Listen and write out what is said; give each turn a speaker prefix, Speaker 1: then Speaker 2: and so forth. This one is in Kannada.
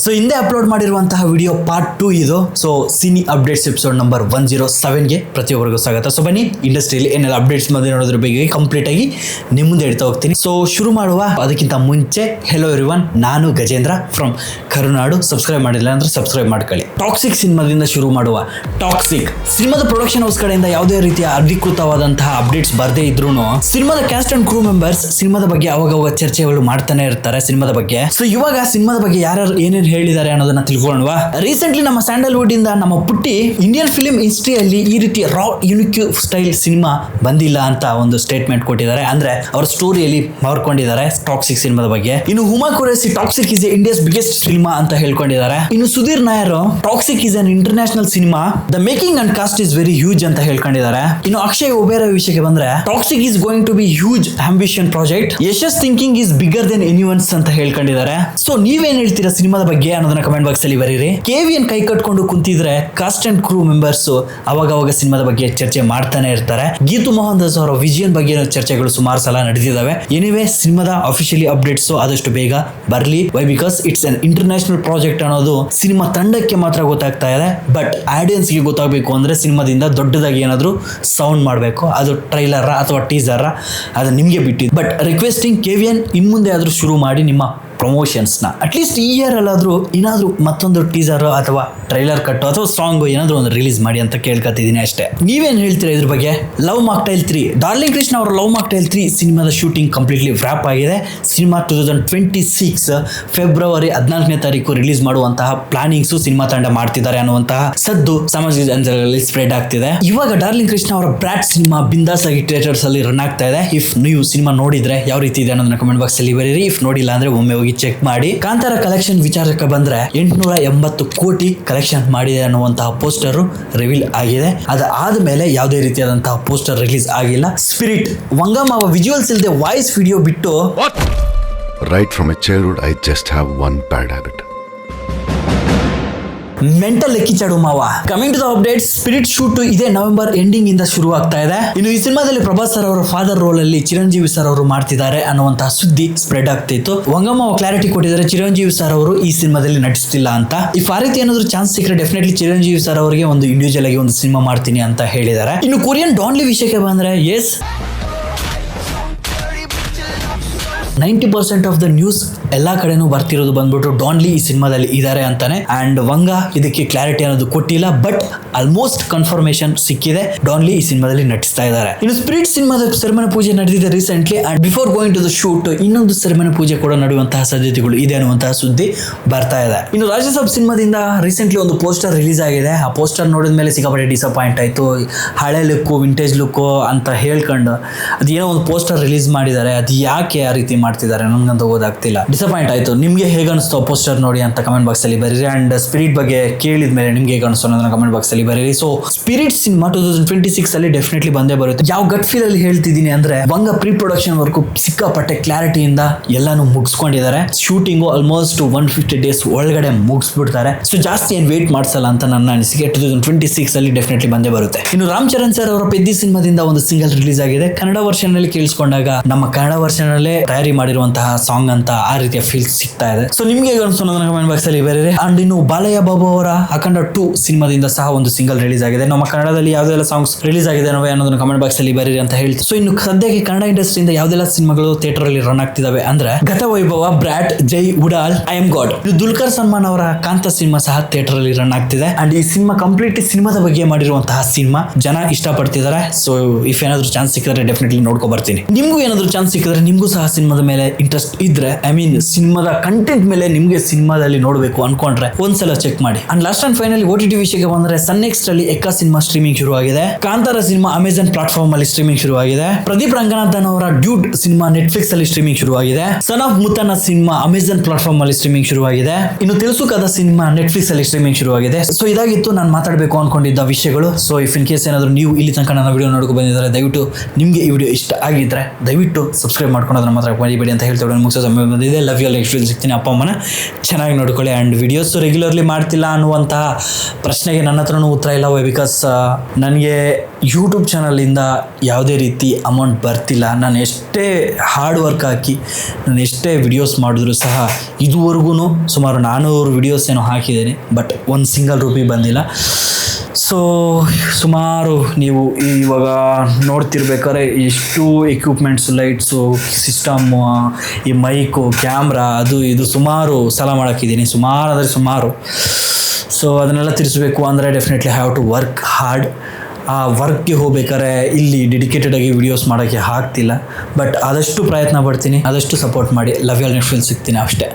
Speaker 1: ಸೊ ಹಿಂದೆ ಅಪ್ಲೋಡ್ ಮಾಡಿರುವಂತಹ ವಿಡಿಯೋ ಪಾರ್ಟ್ ಟೂ ಇದು. So cine updates episode number one zero ಸೆವೆನ್ಗೆ ಪ್ರತಿಯೊಬ್ಬರಿಗೂ ಸ್ವಾಗತ. ಸೊ ಬನ್ನಿ ಇಂಡಸ್ಟ್ರಿಯಲ್ಲಿ ಏನೆಲ್ಲ ಅಪ್ಡೇಟ್ಸ್ ಮಧ್ಯೆ ನೋಡೋದ್ರ ಬಗ್ಗೆ ಕಂಪ್ಲೀಟ್ ಆಗಿ ನಿಮ್ಮ ಮುಂದೆ ಹೇಳ್ತಾ ಹೋಗ್ತೀನಿ. ಸೊ ಶುರು ಮಾಡುವ ಅದಕ್ಕಿಂತ ಮುಂಚೆ ಹೆಲೋ ಎವ್ರಿವನ್ ನಾನು ಗಜೇಂದ್ರ ಫ್ರಮ್ ಕರುನಾಡು ಸಬ್ಸ್ಕ್ರೈಬ್ ಮಾಡಿಲ್ಲ ಅಂದ್ರೆ ಸಬ್ಸ್ಕ್ರೈಬ್ ಮಾಡ್ಕೊಳ್ಳಿ. ಟಾಕ್ಸಿಕ್ ಸಿನಿಮಾದಿಂದ ಶುರು ಮಾಡುವ ಟಾಕ್ಸಿಕ್ ಸಿನಿಮಾದ ಪ್ರೊಡಕ್ಷನ್ ಹೌಸ್ ಕಡೆಯಿಂದ ಯಾವುದೇ ರೀತಿಯ ಅಧಿಕೃತವಾದಂತಹ ಅಪ್ಡೇಟ್ಸ್ ಬರದೇ ಇದ್ರು ಸಿನಿಮಾದ ಕ್ಯಾಸ್ಟ್ ಅಂಡ್ ಕ್ರೂ ಮೆಂಬರ್ಸ್ ಸಿನಿಮಾದ ಬಗ್ಗೆ ಅವಾಗ ಅವಾಗ ಚರ್ಚೆಗಳು ಮಾಡ್ತಾನೆ ಇರ್ತಾರೆ ಸಿನಿಮಾದ ಬಗ್ಗೆ. ಸೊ ಇವಾಗ ಸಿನಿಮಾದ ಬಗ್ಗೆ ಯಾರು ಏನೇನು ಹೇಳಿದ್ದಾರೆ ಅನ್ನೋದನ್ನ ತಿಳ್ಕೊಳ್ಳುವ ರೀಸೆಂಟ್ಲಿ ನಮ್ಮ ಸ್ಯಾಂಡಲ್ವುಡ್ ಇಂದ ನಮ್ಮ ಪುಟ್ಟಿ ಇಂಡಿಯನ್ ಫಿಲ್ಮ್ ಹಿಸ್ಟ್ರಿಯಲ್ಲಿ ಈ ರೀತಿ ರಾ ಯುನಿಕ್ ಸ್ಟೈಲ್ ಸಿನಿಮಾ ಬಂದಿಲ್ಲ ಅಂತ ಒಂದು ಸ್ಟೇಟ್ಮೆಂಟ್ ಕೊಟ್ಟಿದ್ದಾರೆ. ಅಂದ್ರೆ ಅವರ ಸ್ಟೋರಿಯಲ್ಲಿ ಮಾರ್ಕೊಂಡಿದ್ದಾರೆ ಟಾಕ್ಸಿಕ್ ಸಿನಿಮಾದ ಬಗ್ಗೆ. ಇನ್ನು Huma Qureshi Toxic is India's biggest cinema ಅಂತ ಹೇಳ್ಕೊಂಡಿದ್ದಾರೆ. ಇನ್ನು Sudheer Nair Toxic is an international cinema the making and cast is very huge ಅಂತ ಹೇಳ್ಕೊಂಡಿದ್ದಾರೆ. ಇನ್ನು ಅಕ್ಷಯ್ ಒಬೇರ ವಿಷಯಕ್ಕೆ ಬಂದ್ರೆ Toxic is going to be huge ambition project Yash's thinking is bigger then anyone's ಅಂತ ಹೇಳ್ಕೊಂಡಿದ್ದಾರೆ. ಸೊ ನೀವೇನ್ ಹೇಳ್ತೀರಾ ಸಿನಿಮಾದ ಬಗ್ಗೆ ಅನ್ನೋದನ್ನ ಕಮೆಂಟ್ ಬಾಕ್ಸ್ ಅಲ್ಲಿ ಬರೀರಿ. ಕೆವಿಎನ್ ಕೈ ಕಟ್ಕೊಂಡು ಕುಂತಿದ್ರೆ ಕಾಸ್ಟ್ ಅಂಡ್ ಕ್ರೂ ಮೆಂಬರ್ಸ್ ಅವಾಗ ಅವಾಗ ಸಿನಿಮಾದ ಬಗ್ಗೆ ಚರ್ಚೆ ಮಾಡ್ತಾನೆ ಇರ್ತಾರೆ. ಗೀತು ಮೋಹನ್ ದಾಸ್ ಅವರ ವಿಜಯನ್ ಬಗ್ಗೆ ಚರ್ಚೆಗಳು ಸುಮಾರು ಸಲ ನಡೆದಿದ್ದಾವೆ ಎನಿವೆ ಸಿನಿಮಾದ ಅಫಿಷಿಯಲಿ ಅಪ್ಡೇಟ್ಸ್ ಆದಷ್ಟು ಬೇಗ ಬರಲಿ. Why because it's an international project ಅನ್ನೋದು ಸಿನಿಮಾ ತಂಡಕ್ಕೆ ಮಾತ್ರ ಗೊತ್ತಾಗ್ತಾ ಇದೆ. ಬಟ್ ಆಡಿಯನ್ಸ್ಗೆ ಗೊತ್ತಾಗಬೇಕು ಅಂದ್ರೆ ಸಿನಿಮಾದಿಂದ ದೊಡ್ಡದಾಗಿ ಏನಾದರೂ ಸೌಂಡ್ ಮಾಡಬೇಕು. ಅದು ಟ್ರೈಲರ ಅಥವಾ ಟೀಸರ ಅದು ನಿಮಗೆ ಬಿಟ್ಟಿದ್ದು. But requesting K V N ಇನ್ಮುಂದೆ ಆದರೂ ಶುರು ಮಾಡಿ ನಿಮ್ಮ ಪ್ರಮೋಷನ್ಸ್ನ ಅಟ್ಲೀಸ್ಟ್ ಈ ಇಯರ್ ಅಲ್ಲಾದರೂ ಏನಾದರೂ ಮತ್ತೊಂದು ಟೀಸರ್ ಅಥವಾ ಟ್ರೈಲರ್ ಕಟ್ಟು ಅಥವಾ ಸಾಂಗ್ ಏನಾದರೂ ಒಂದು ರಿಲೀಸ್ ಮಾಡಿ ಅಂತ ಕೇಳ್ಕೊತಿದ್ದೀನಿ ಅಷ್ಟೇ. ನೀವೇನು ಹೇಳ್ತೀರಾ ಇದ್ರ ಬಗ್ಗೆ? Love Mocktail three Darling Krishna ಅವರ ಲವ್ ಮಾಕ್ಟೈಲ್ ತ್ರೀ ಸಿನಿಮಾದ ಶೂಟಿಂಗ್ ಕಂಪ್ಲೀಟ್ಲಿ ವ್ರಾಪ್ ಆಗಿದೆ. Cinema two thousand twenty six February ಹದಿನಾಲ್ಕನೇ ತಾರೀಕು ರಿಲೀಸ್ ಮಾಡುವಂತಹ ಪ್ಲಾನಿಂಗ್ಸು ಸಿನಿಮಾ ತಂಡ ಮಾಡ್ತಿದ್ದಾರೆ ಅನ್ನುವಂತಹ ಸದ್ದು ಸಾಮಾಜಿಕ ಜಾಲಗಳಲ್ಲಿ ಸ್ಪ್ರೆಡ್ ಆಗ್ತಿದೆ. ಇವಾಗ ಡಾರ್ಲಿಂಗ್ ಕೃಷ್ಣ ಅವರ ಬ್ರಾಟ್ ಸಿನಿಮಾ ಬಿಂದಾಸ್ ಆಗಿ ಥಿಯೇಟರ್ಸ್ ಅಲ್ಲಿ ರನ್ ಆಗ್ತಾ ಇದೆ. ಇಫ್ ನೀವು ಸಿನಿಮಾ ನೋಡಿದ್ರೆ ಯಾವ ರೀತಿ ಇದೆ ಅನ್ನೋದನ್ನ ಕಮೆಂಟ್ ಬಾಕ್ಸ್ ಅಲ್ಲಿ ಬರೀರಿ. ಇಫ್ ನೋಡಿಲ್ಲ ಅಂದ್ರೆ ಒಮ್ಮೆ ಹೋಗಿ ಚೆಕ್ ಮಾಡಿ. ಕಾಂತಾರ ಕಲೆಕ್ಷನ್ ವಿಚಾರಕ್ಕೆ ಬಂದ್ರೆ ಎಂಟುನೂರ ಎಂಬತ್ತು ಕೋಟಿ ಕಲೆಕ್ಷನ್ ಮಾಡಿದೆ ಅನ್ನುವಂತಹ ಪೋಸ್ಟರ್ ರಿವೀಲ್ ಆಗಿದೆ. ಅದಾದ ಮೇಲೆ ಯಾವುದೇ ರೀತಿಯಾದಂತಹ ಪೋಸ್ಟರ್ ರಿಲೀಸ್ ಆಗಿಲ್ಲ. ಸ್ಪಿರಿಟ್ ವಂಗಮಾವ ವಿಜುವಲ್ಸ್ ಇಲ್ಲದೆ ವಾಯ್ಸ್ ವಿಡಿಯೋ ಬಿಟ್ಟು
Speaker 2: right from I just have one bad habit.
Speaker 1: Mental ಲೆಕ್ಕಿಚಾಡು ಮಾವ. Coming to the update Spirit shoot ಇದೇ ನವೆಂಬರ್ ಎಂಡಿಂಗ್ ಇಂದ ಶುರು ಆಗ್ತಾ ಇದೆ. ಇನ್ನು ಈ ಸಿನಿಮಾದಲ್ಲಿ ಪ್ರಭಾಸ್ ಸರ್ ಅವರ ಫಾದರ್ ರೋಲ್ ಅಲ್ಲಿ ಚಿರಂಜೀವಿ ಸರ್ ಅವರು ಮಾಡ್ತಿದ್ದಾರೆ ಅನ್ನುವಂತಹ ಸುದ್ದಿ ಸ್ಪ್ರೆಡ್ ಆಗ್ತಿತ್ತು. ವಂಗಮ್ಮ ಕ್ಲಾರಿಟಿ ಕೊಟ್ಟಿದ್ದಾರೆ, ಚಿರಂಜೀವಿ ಸರ್ ಅವರು ಈ ಸಿನಿಮಾದಲ್ಲಿ ನಟಿಸ್ತಿಲ್ಲ ಅಂತ. ಈ ರೀತಿ ಏನಾದ್ರು ಚಾನ್ಸ್ ಸಿಕ್ಕರೆ ಡೆಫಿನೆಟ್ಲಿ ಚಿರಂಜೀವಿ ಸರ್ ಅವರಿಗೆ ಒಂದು ಇಂಡಿವಿಜುವಲ್ ಆಗಿ ಒಂದು ಸಿನಿಮಾ ಮಾಡ್ತೀನಿ ಅಂತ ಹೇಳಿದ್ದಾರೆ. ಇನ್ನು ಕೊರಿಯನ್ ಡಾನ್ಲಿ ವಿಷಯಕ್ಕೆ ಬಂದ್ರೆ yes ninety percent of the news ಎಲ್ಲಾ ಕಡೆನೂ ಬರ್ತಿರೋದು ಬಂದ್ಬಿಟ್ಟು ಡಾನ್ಲಿ ಈ ಸಿನಿಮಾದಲ್ಲಿ ಇದ್ದಾರೆ ಅಂತಾನೆ. ಅಂಡ್ ವಂಗ ಇದಕ್ಕೆ ಕ್ಲಾರಿಟಿ ಅನ್ನೋದು ಕೊಟ್ಟಿಲ್ಲ ಬಟ್ ಆಲ್ಮೋಸ್ಟ್ ಕನ್ಫರ್ಮೇಶನ್ ಸಿಕ್ಕಿದೆ. ಡಾನ್ಲಿ ಈ ಸಿನಿಮಾದಲ್ಲಿ ನಟಿಸ್ತಾ ಇದ್ದಾರೆ ಇನ್ನು ಸ್ಪಿರಿಟ್ ಸಿನಿಮಾದ ಸೆರೆಮನೆ ಪೂಜೆ ನಡೆದಿದೆ recently and before going to the shoot ಇನ್ನೊಂದು ಸೆರೆಮನೆ ಪೂಜೆ ಕೂಡ ನಡೆಯುವಂತಹ ಸಾಧ್ಯತೆಗಳು ಇದೆ ಅನ್ನುವಂತಹ ಸುದ್ದಿ ಬರ್ತಾ ಇದೆ. ಇನ್ನು ರಾಜ್ಯಸಭಾ ಸಿನಿಮಾದಿಂದ ರೀಸೆಂಟ್ಲಿ ಒಂದು ಪೋಸ್ಟರ್ ರಿಲೀಸ್ ಆಗಿದೆ. ಆ ಪೋಸ್ಟರ್ ನೋಡಿದ ಮೇಲೆ ಸಿಕ್ಕಾಪಟ್ಟೆ ಡಿಸಪಾಯಿಂಟ್ ಆಯಿತು. ಹಳೆ ಲುಕ್ಕು ವಿಂಟೇಜ್ ಲುಕ್ಕು ಅಂತ ಹೇಳ್ಕೊಂಡು, ಅದೇನೋ ಒಂದು ಪೋಸ್ಟರ್ ರಿಲೀಸ್ ಮಾಡಿದ್ದಾರೆ. ಅದು ಯಾಕೆ ಆ ರೀತಿ ಮಾಡ್ತಿದ್ದಾರೆ ನನ್ಗಂತ ಓದಾಗ್ತಿಲ್ಲ ಡಿಸಪಾಯಿಂಟ್ ಆಯಿತು. ನಿಮಗೆ ಹೇಗೆ ಅನಿಸ್ತು ಪೋಸ್ಟರ್ ನೋಡಿ ಅಂತ ಕಮೆಂಟ್ ಬಾಕ್ಸಲ್ಲಿ ಬರೀರಿ. ಆ್ಯಂಡ್ ಸ್ಪಿರಿಟ್ ಬಗ್ಗೆ ಕೇಳಿದ ಮೇಲೆ ನಿಮಗೆ ಹೇಗೆ ಅನಿಸ್ತು ಅನ್ನೋದನ್ನ ಕಮೆಂಟ್ ಬಾಕ್ಸಲ್ಲಿ ಬರೀರಿ. So Spirit cinema two thousand twenty six ಅಲ್ಲಿ ಡೆಫಿನೆಟ್ಲಿ ಬಂದೇ ಬರುತ್ತೆ. ಯಾವ ಗಟ್ ಫೀಲ್ ಅಲ್ಲಿ ಹೇಳ್ತಿದ್ದೀನಿ ಅಂದ್ರೆ ಬಂಗ ಪ್ರೀ ಪ್ರೊಡಕ್ಷನ್ ವರ್ಗು ಸಿಕ್ಕಾಪಟ್ಟೆ ಕ್ಲಾರಿಟಿಯಿಂದ ಎಲ್ಲಾನು ಮುಗಿಸ್ಕೊಂಡಿದ್ದಾರೆ. Shooting almost one fifty days ಒಳಗಡೆ ಮುಗಿಸ್ಬಿಡ್ತಾರೆ. ಸೊ ಜಾಸ್ತಿ ಏನು ವೇಟ್ ಮಾಡಿಸಲ್ಲ ಅಂತ ನನ್ನ ಅನಿಸಿಕೆ ಟೂ ತೌಸಂಡ್ ಟ್ವೆಂಟಿ ಸಿಕ್ಸ್ ಅಲ್ಲಿ ಡೆಫಿನೆಟ್ಲಿ ಬಂದೇ ಬರುತ್ತೆ. ಇನ್ನು ರಾಮ್ ಚರಣ್ ಸರ್ ಅವರ ಪೆದ್ದಿ ಸಿನಿಮಾದಿಂದ ಒಂದು ಸಿಂಗಲ್ ರಿಲೀಸ್ ಆಗಿದೆ. ಕನ್ನಡ ವರ್ಷನ್ ಅಲ್ಲಿ ಕೇಳಿಸ್ಕೊಂಡಾಗ ನಮ್ಮ ಕನ್ನಡ ವರ್ಷನ್ ಅಲ್ಲೇ ತಯಾರಿ ಮಾಡಿರುವಂತಹ ಸಾಂಗ್ ಅಂತ ಆ ರೀತಿಯ ಫೀಲ್ ಸಿಗ್ತಾ ಇದೆ. ಸೊ ನಿಮ್ಗೆ ಬಾಕ್ಸ್ ಅಲ್ಲಿ ಬೇರೆ ಅಂಡ್ ಇನ್ನು ಬಾಲಯ್ಯ ಬಾಬು ಅವರ ಅಖಂಡ ಟು ಸಿನಿಮಾದಿಂದ ಸಹ ಒಂದು ಸಿಂಗಲ್ ರಿಲೀಸ್ ಆಗಿದೆ. ನಮ್ಮ ಕನ್ನಡದಲ್ಲಿ ಯಾವ್ದೆಲ್ಲ ಸಾಂಗ್ಸ್ ರಿಲೀಸ್ ಆಗಿದೆ ಅನ್ನೋ ಅನ್ನೋದನ್ನ ಕಮೆಂಟ್ ಬಾಕ್ಸ್ ಅಲ್ಲಿ ಬರೀರಿ ಅಂತ ಹೇಳ್ತೀನಿ ಸೊ ಇನ್ನು ಸದ್ಯಕ್ಕೆ ಕನ್ನಡ ಇಂಡಸ್ಟ್ರಿಯಿಂದ ಯಾವ್ದೆಲ್ಲ ಸಿನಿಮಾಗಳು ಥಿಯೇಟರ್ ಅಲ್ಲಿ ರನ್ ಆಗ್ತಿದಾವೆ ಅಂದ್ರೆ Gatha Vaibhava Brat Jai Udaal I Am God. ಇದು ದುಲ್ಕರ್ ಸಲ್ಮಾನ್ ಅವರ ಕಾಂತ ಸಿನಿಮಾ ಸಹ ಥಿಯೇಟರ್ ಅಲ್ಲಿ ರನ್ ಆಗ್ತಿದೆ. ಅಂಡ್ ಈ ಸಿನಿಮಾ ಕಂಪ್ಲೀಟ್ ಸಿನಿಮಾದ ಬಗ್ಗೆ ಮಾಡಿರುವಂತಹ ಸಿನಿಮಾ ಜನ ಇಷ್ಟಪಡ್ತಿದ್ದಾರೆ ಸೊ ಇಫ್ ಏನಾದ್ರು ಚಾನ್ಸ್ ಸಿಕ್ಕಿದ್ರೆ ಡೆಫಿನೆಟ್ಲಿ ನೋಡ್ಕೊ ಬರ್ತೀನಿ. ನಿಮ್ಗೂ ಏನಾದ್ರು ಚಾನ್ಸ್ ಸಿಕ್ಕಿದ್ರೆ ನಿಮ್ಗೂ ಸಹ ಸಿನಿಮಾದ ಮೇಲೆ ಇಂಟ್ರೆಸ್ಟ್ ಇದ್ರೆ ಐ ಮೀನ್ ಸಿನಿಮಾದ ಕಂಟೆಂಟ್ ಮೇಲೆ ನಿಮಗೆ ಸಿನಿಮಾದಲ್ಲಿ ನೋಡಬೇಕು ಅನ್ಕೊಂಡ್ರೆ ಒಂದ್ಸಲ ಚೆಕ್ ಮಾಡಿ. And last and finally O T T ವಿಷಯಕ್ಕೆ ಬಂದ್ರೆ ಸನ್ ನೆಕ್ಸ್ಟ್ ಅಲ್ಲಿ ಎಕ್ಕ ಸಿನಿಮಾ ಸ್ಟ್ರೀಮಿಂಗ್ ಶುರುವಾಗಿದೆ. ಕಾಂತಾರ ಸಿನಿಮಾ ಅಮೆಜಾನ್ ಪ್ಲಾಟ್ಫಾರ್ಮ್ ಅಲ್ಲಿ ಸ್ಟ್ರೀಮಿಂಗ್ ಶುರುವಾಗಿದೆ. ಪ್ರದೀಪ್ ರಂಗನಾಥನ್ ಅವರ ಡ್ಯೂಡ್ ಸಿನಿಮಾ ನೆಟ್ಫ್ಲಿಕ್ಸ್ ಅಲ್ಲಿ ಸ್ಟ್ರೀಮಿಂಗ್ ಶುರುವಾಗಿದೆ. Son of Muthanna cinema Amazon platform ಅಲ್ಲಿ ಸ್ಟ್ರೀಮಿಂಗ್ ಶುರುವಾಗಿದೆ. ಇನ್ನು ತಿಳಿಸು ಕದ ಸಿನಿಮಾ ನೆಟ್ಫ್ಲಿಕ್ಸ್ ಅಲ್ಲಿ ಸ್ಟ್ರೀಮಿಂಗ್ ಶುರುವಾಗಿದೆ. ಸೊ ಇದಾಗಿತ್ತು ನಾನು ಮಾತಾಡಬೇಕು ಅನ್ಕೊಂಡಿದ್ದ ವಿಷಯಗಳು. ಸೊ ಇಫ್ ಇನ್ ಕೇಸ್ ಏನಾದ್ರು ನೀವು ಇಲ್ಲಿ ತನಕ ನನ್ನ ವಿಡಿಯೋ ನೋಡ್ಕೊ ಬಂದಿದ್ದಾರೆ, ದಯವಿಟ್ಟು ನಿಮಗೆ ಈ ವಿಡಿಯೋ ಇಷ್ಟ ಆಗಿದ್ರೆ ದಯವಿಟ್ಟು ಸಬ್ಸ್ಕ್ರೈಬ್ ಮಾಡ್ಕೊಂಡು ಅದನ್ನ ಮಾತ್ರ ಅಂತ ಹೇಳ್ತಾ ಮುಗಿಸೋ ಸಮಯ ಬಂದಿದೆ. ಲವ್ ಯು ನೆಕ್ಸ್ಟ್ ವಿಡಿಯೋ ಸಿಗ್ತೀನಿ. ಅಪ್ಪ, ಅಮ್ಮನ ಚೆನ್ನಾಗಿ ನೋಡ್ಕೊಳ್ಳಿ. ಆ್ಯಂಡ್ ವಿಡಿಯೋಸ್ ರೆಗ್ಯುಲರ್ಲಿ ಮಾಡ್ತಿಲ್ಲ ಅನ್ನುವಂತಹ ಪ್ರಶ್ನೆಗೆ ನನ್ನ ಹತ್ರನೂ ಉತ್ತರ ಇಲ್ಲ ಬಿಕಾಸ್ ನನಗೆ ಯೂಟ್ಯೂಬ್ ಚಾನಲಿಂದ ಯಾವುದೇ ರೀತಿ ಅಮೌಂಟ್ ಬರ್ತಿಲ್ಲ. ನಾನು ಎಷ್ಟೇ ಹಾರ್ಡ್ ವರ್ಕ್ ಹಾಕಿ, ನಾನು ಎಷ್ಟೇ ವಿಡಿಯೋಸ್ ಮಾಡಿದ್ರು ಸಹ ಇದುವರೆಗೂ ಸುಮಾರು ನಾನ್ನೂರು ವಿಡಿಯೋಸ್ ಏನೋ ಹಾಕಿದ್ದೇನೆ. ಬಟ್ ಒಂದು ಸಿಂಗಲ್ ರೂಪಿ ಬಂದಿಲ್ಲ. ಸೊ, ಸುಮಾರು ನೀವು ಇವಾಗ ನೋಡ್ತಿರ್ಬೇಕಾದ್ರೆ ಎಷ್ಟು ಎಕ್ವಿಪ್ಮೆಂಟ್ಸ್ ಲೈಟ್ಸು ಸಿಸ್ಟಮ್ಮು ಈ ಮೈಕು ಕ್ಯಾಮ್ರಾ ಅದು ಇದು ಸುಮಾರು ಸಲ ಮಾಡೋಕ್ಕಿದ್ದೀನಿ. ಸುಮಾರು ಅಂದರೆ ಸುಮಾರು. ಸೊ ಅದನ್ನೆಲ್ಲ ತಿರ್ಸ್ಬೇಕು ಅಂದರೆ definitely have to work hard ಆ ವರ್ಕ್ಗೆ ಹೋಗ್ಬೇಕಾದ್ರೆ ಇಲ್ಲಿ ಡೆಡಿಕೇಟೆಡ್ ಆಗಿ ವಿಡಿಯೋಸ್ ಮಾಡೋಕ್ಕೆ ಆಗ್ತಿಲ್ಲ. ಬಟ್ ಆದಷ್ಟು ಪ್ರಯತ್ನ ಪಡ್ತೀನಿ. ಆದಷ್ಟು ಸಪೋರ್ಟ್ ಮಾಡಿ. ಲವ್ ಯಲ್ ನೆಕ್ಸ್ಟ್ ಸಿಗ್ತೀನಿ ಅಷ್ಟೇ.